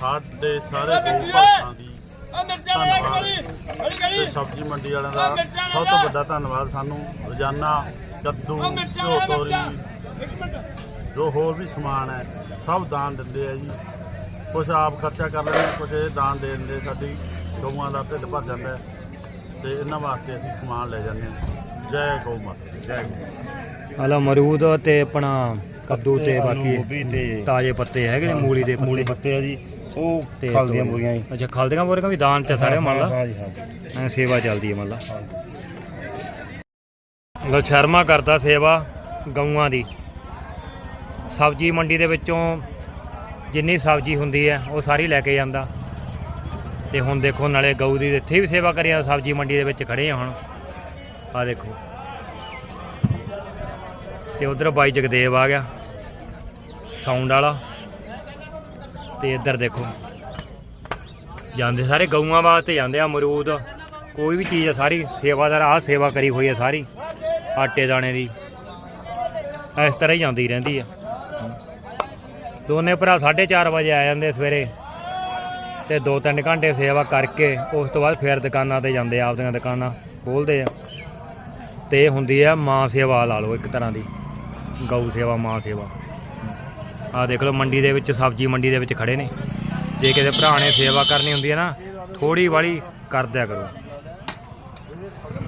ਸਾਡੇ ਸਾਰੇ ਗਊ ਭਗਤਾਂ ਦੀ ਧੰਨਵਾਦ। ਸਬਜ਼ੀ ਮੰਡੀ ਵਾਲਿਆਂ ਦਾ ਸਭ ਤੋਂ ਵੱਡਾ ਧੰਨਵਾਦ ਸਾਨੂੰ ਰੋਜ਼ਾਨਾ ਕੱਦੂ ਘਿਓ ਤੋਰੀ ਜੋ ਹੋਰ ਵੀ ਸਮਾਨ ਹੈ ਸਭ ਦਾਨ ਦਿੰਦੇ ਆ ਜੀ। ਕੁਝ ਆਪ ਖਰਚਾ ਕਰ ਲੈਂਦੇ ਕੁਝ ਇਹ ਦਾਨ ਦੇ ਦਿੰਦੇ ਸਾਡੀ ਗਊਆਂ ਦਾ ਢਿੱਡ ਭਰ ਜਾਂਦਾ ਤੇ ਇਹਨਾਂ ਵਾਸਤੇ ਅਸੀਂ ਸਮਾਨ ਲੈ ਜਾਂਦੇ ਹਾਂ। ਜੈ ਗਊ ਮਾਤਾ ਜੈ ਗਊ ਹਲਾ ਮਰੂਦ ਤੇ ਆਪਣਾ ਕੱਦੂ ਤੇ ਬਾਕੀ ਤਾਜ਼ੇ ਪੱਤੇ ਹੈਗੇ ਨੇ ਮੂਲੀ ਦੇ ਮੂਲੀ ਪੱਤੇ। ਪੱਤੇ ਆ ਜੀ। ਉਹ ਤੇ ਖਲ ਦੀਆਂ। ਬੋਰੀਆਂ ਜੀ। ਅੱਛਾ ਖਲਦੀਆਂ ਬੋਰੀਆਂ ਵੀ ਦਾਨ ਚ ਸਾਰੇ ਮੰਨ ਲਾ। ਹਾਂ ਜੀ ਹਾਂ ਐਂ ਸੇਵਾ ਚੱਲਦੀ ਹੈ ਮੰਨ ਲਾ। ਹਾਂ ਲੋ ਸ਼ਰਮਾ ਕਰਦਾ ਸੇਵਾ ਗਊਆਂ ਦੀ। ਸਬਜ਼ੀ ਮੰਡੀ ਦੇ ਵਿੱਚੋਂ ਜਿੰਨੀ ਸਬਜ਼ੀ ਹੁੰਦੀ ਹੈ ਉਹ ਸਾਰੀ ਲੈ ਕੇ ਜਾਂਦਾ। ਤੇ ਹੁਣ ਦੇਖੋ ਨਾਲੇ ਗਊ ਦੀ ਇੱਥੇ ਵੀ ਸੇਵਾ ਕਰਿਆ ਸਬਜ਼ੀ ਮੰਡੀ ਦੇ ਵਿੱਚ ਖੜੇ ਆ ਹੁਣ। ਆ ਦੇਖੋ। ਤੇ ਉਧਰ ਬਾਈ ਜਗਦੇਵ ਆ ਗਿਆ ਸਾਊਂਡ ਵਾਲਾ। ਤੇ ਇੱਧਰ ਦੇਖੋ। ਜਾਂਦੇ ਸਾਰੇ ਗਊਆਂ ਵਾਸਤੇ ਜਾਂਦੇ ਆ ਅਮਰੂਦ। ਕੋਈ ਵੀ ਚੀਜ਼ ਆ ਸਾਰੀ ਸੇਵਾਦਾਰ ਆ ਸੇਵਾ ਕਰੀ ਹੋਈ ਆ ਸਾਰੀ, ਆਟੇ ਦਾਣੇ ਦੀ। ਇਸ ਤਰ੍ਹਾਂ ਹੀ ਜਾਂਦੀ ਰਹਿੰਦੀ ਆ। ਦੋਨੇ ਭਰਾ 4:30 ਵਜੇ ਆ ਜਾਂਦੇ ਸਵੇਰੇ ਤੇ 2-3 ਘੰਟੇ ਸੇਵਾ ਕਰਕੇ ਉਸ ਤੋਂ ਬਾਅਦ ਫਿਰ ਦੁਕਾਨਾਂ ਤੇ ਜਾਂਦੇ ਆ, ਆਪਦੀਆਂ ਦੁਕਾਨਾਂ ਖੋਲਦੇ ਆ। ਤੇ ਹੁੰਦੀ ਆ ਮਾਂ ਸੇਵਾ ਲਾ ਲਓ ਇੱਕ ਤਰ੍ਹਾਂ ਦੀ। ਗਊ ਸੇਵਾ, ਮਾਂ ਸੇਵਾ। ਆ ਦੇਖ ਲਓ ਮੰਡੀ ਦੇ ਵਿੱਚ, ਸਬਜ਼ੀ ਮੰਡੀ ਦੇ ਵਿੱਚ ਖੜੇ ਨੇ। ਜੇ ਕਿਸੇ ਭਰਾ ਨੇ ਸੇਵਾ ਕਰਨੀ ਹੁੰਦੀ ਹੈ ਨਾ ਥੋੜੀ ਵਾਲੀ ਕਰ ਦਿਆ ਕਰੋ।